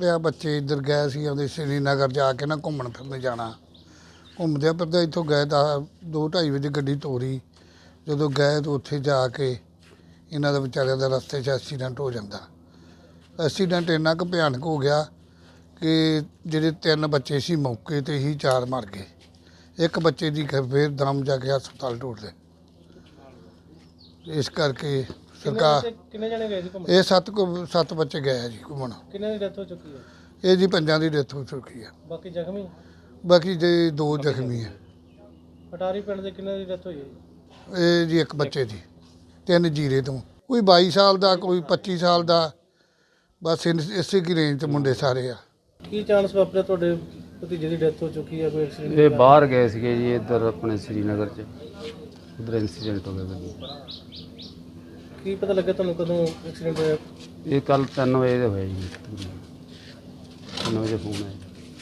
ਲਿਆ ਬੱਚੇ ਇੱਧਰ ਗਏ ਸੀ ਉਹਦੇ ਸ਼੍ਰੀਨਗਰ ਜਾ ਕੇ ਨਾ ਘੁੰਮਣ ਫਿਰਨ ਜਾਣਾ। ਘੁੰਮਦੇ ਫਿਰਦੇ ਇੱਥੋਂ ਗਏ ਤਾਂ ਦੋ ਢਾਈ ਵਜੇ ਗੱਡੀ ਤੋਰੀ। ਜਦੋਂ ਗਏ ਤਾਂ ਉੱਥੇ ਜਾ ਕੇ ਇਹਨਾਂ ਦਾ ਵਿਚਾਰਿਆਂ ਦਾ ਰਸਤੇ 'ਚ ਐਕਸੀਡੈਂਟ ਹੋ ਜਾਂਦਾ। ਐਕਸੀਡੈਂਟ ਇੰਨਾ ਕੁ ਭਿਆਨਕ ਹੋ ਗਿਆ ਕਿ ਜਿਹੜੇ ਤਿੰਨ ਬੱਚੇ ਸੀ ਮੌਕੇ ਤੇ ਹੀ ਚਾਰ ਮਰ ਗਏ। ਇੱਕ ਬੱਚੇ ਦੀ ਖ- ਫਿਰ ਦਮ ਜਾ ਕੇ ਹਸਪਤਾਲ ਟੁੱਟਦੇ ਇਸ ਕਰਕੇ ਸਰਕਾਰ ਕਿੰਨੇ ਜਣੇ ਗਏ ਸੀ ਘੁੰਮਣ? ਇਹ ਸੱਤ ਕੁ- ਸੱਤ ਬੱਚੇ ਗਏ ਆ ਜੀ ਘੁੰਮਣ। ਕਿੰਨੇ ਦੀ ਡੈਥ ਹੋ ਚੁੱਕੀ ਹੈ? ਇਹ ਜੀ ਪੰਜਾਂ ਦੀ ਡੈਥ ਹੋ ਚੁੱਕੀ ਆ ਬਾਕੀ ਜ਼ਖਮੀ? ਬਾਕੀ ਜੇ ਦੋ ਜ਼ਖਮੀ ਆ ਅਟਾਰੀ ਪਿੰਡ ਦੇ ਕਿੰਨੇ ਦੀ ਡੈਥ ਹੋਈ ਹੈ ਇਹ ਜੀ ਇੱਕ ਬੱਚੇ ਦੀ। ਤਿੰਨ ਜੀਰੇ ਤੋਂ। ਕੋਈ 22 ਸਾਲ ਦਾ ਕੋਈ 25 ਸਾਲ ਦਾ। ਬਸ ਇਨ- ਇਸੇ ਕੀ ਰੇਂਜ 'ਚ ਮੁੰਡੇ ਸਾਰੇ ਆ। ਕੀ ਚਾਂਸ ਵਾਪਰਿਆ ਤੁਹਾਡੇ ਭਤੀਜੇ ਦੀ ਡੈਥ ਹੋ ਚੁੱਕੀ ਹੈ ਕੋਈ ਐਕਸੀਡੈਂਟ ਇਹ ਬਾਹਰ ਗਏ ਸੀਗੇ ਜੀ ਇੱਧਰ ਆਪਣੇ ਸ੍ਰੀਨਗਰ ਚ। ਉਧਰ ਇਨਸੀਡੈਂਟ ਹੋ ਗਿਆ ਗੱਡੀ ਕੀ ਪਤਾ ਲੱਗਾ ਤੁਹਾਨੂੰ ਕਦੋਂ ਐਕਸੀਡੈਂਟ ਹੋਇਆ? ਇਹ ਕੱਲ 3 ਵਜੇ ਦੇ ਹੋਇਆ ਜੀ। 3 ਵਜੇ ਫੋਨ ਆਇਆ।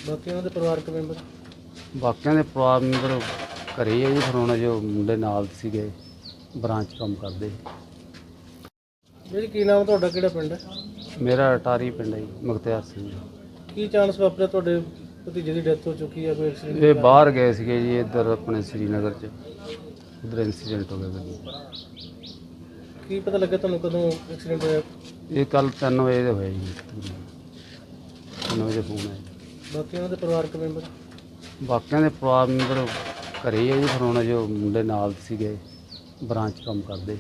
ਬਾਕੀ ਉਹਨਾਂ ਦੇ ਪਰਿਵਾਰਕ ਮੈਂਬਰ ਬਾਕੀਆਂ ਦੇ ਪਰਿਵਾਰ ਮੈਂਬਰ ਘਰੇ ਹੀ ਆ ਜੀ ਫਿਰ ਜੋ ਮੁੰਡੇ ਨਾਲ ਸੀਗੇ ਬ੍ਰਾਂਚ ਕੰਮ ਕਰਦੇ। ਜਿਹੜੀ ਕੀ ਨਾਮ ਤੁਹਾਡਾ? ਕਿਹੜਾ ਪਿੰਡ ਹੈ? ਮੇਰਾ ਅਟਾਰੀ ਪਿੰਡ ਹੈ ਜੀ ਮੁਖਤਿਆਰ ਸਿੰਘ। ਜੀ। ਕੀ ਚਾਂਸ ਵਾਪਰਿਆ ਤੁਹਾਡੇ ਭਤੀਜੇ ਦੀ ਡੈਥ ਹੋ ਚੁੱਕੀ ਹੈ ਕੋਈ ਐਕਸੀਡੈਂਟ ਇਹ ਬਾਹਰ ਗਏ ਸੀਗੇ ਜੀ ਇੱਧਰ ਆਪਣੇ ਸ੍ਰੀਨਗਰ ਚ। ਉਧਰ ਇਨਸੀਡੈਂਟ ਹੋ ਗਿਆ ਗੱਡੀ ਕੀ ਪਤਾ ਲੱਗਾ ਤੁਹਾਨੂੰ ਕਦੋਂ ਐਕਸੀਡੈਂਟ ਹੋਇਆ? ਇਹ ਕੱਲ 3 ਵਜੇ ਦੇ ਹੋਇਆ ਜੀ। 3 ਵਜੇ ਫੋਨ ਆਇਆ। ਬਾਕੀ ਉਹਨਾਂ ਦੇ ਪਰਿਵਾਰਕ ਮੈਂਬਰ? ਬਾਕੀਆਂ ਦੇ ਪਰਿਵਾਰ ਮੈਂਬਰ ਘਰੇ ਹੀ ਆ ਜੀ ਫਿਰ ਹੁਣ ਜੋ ਮੁੰਡੇ ਨਾਲ ਸੀਗੇ ਬ੍ਰਾਂਚ ਕੰਮ ਕਰਦੇ।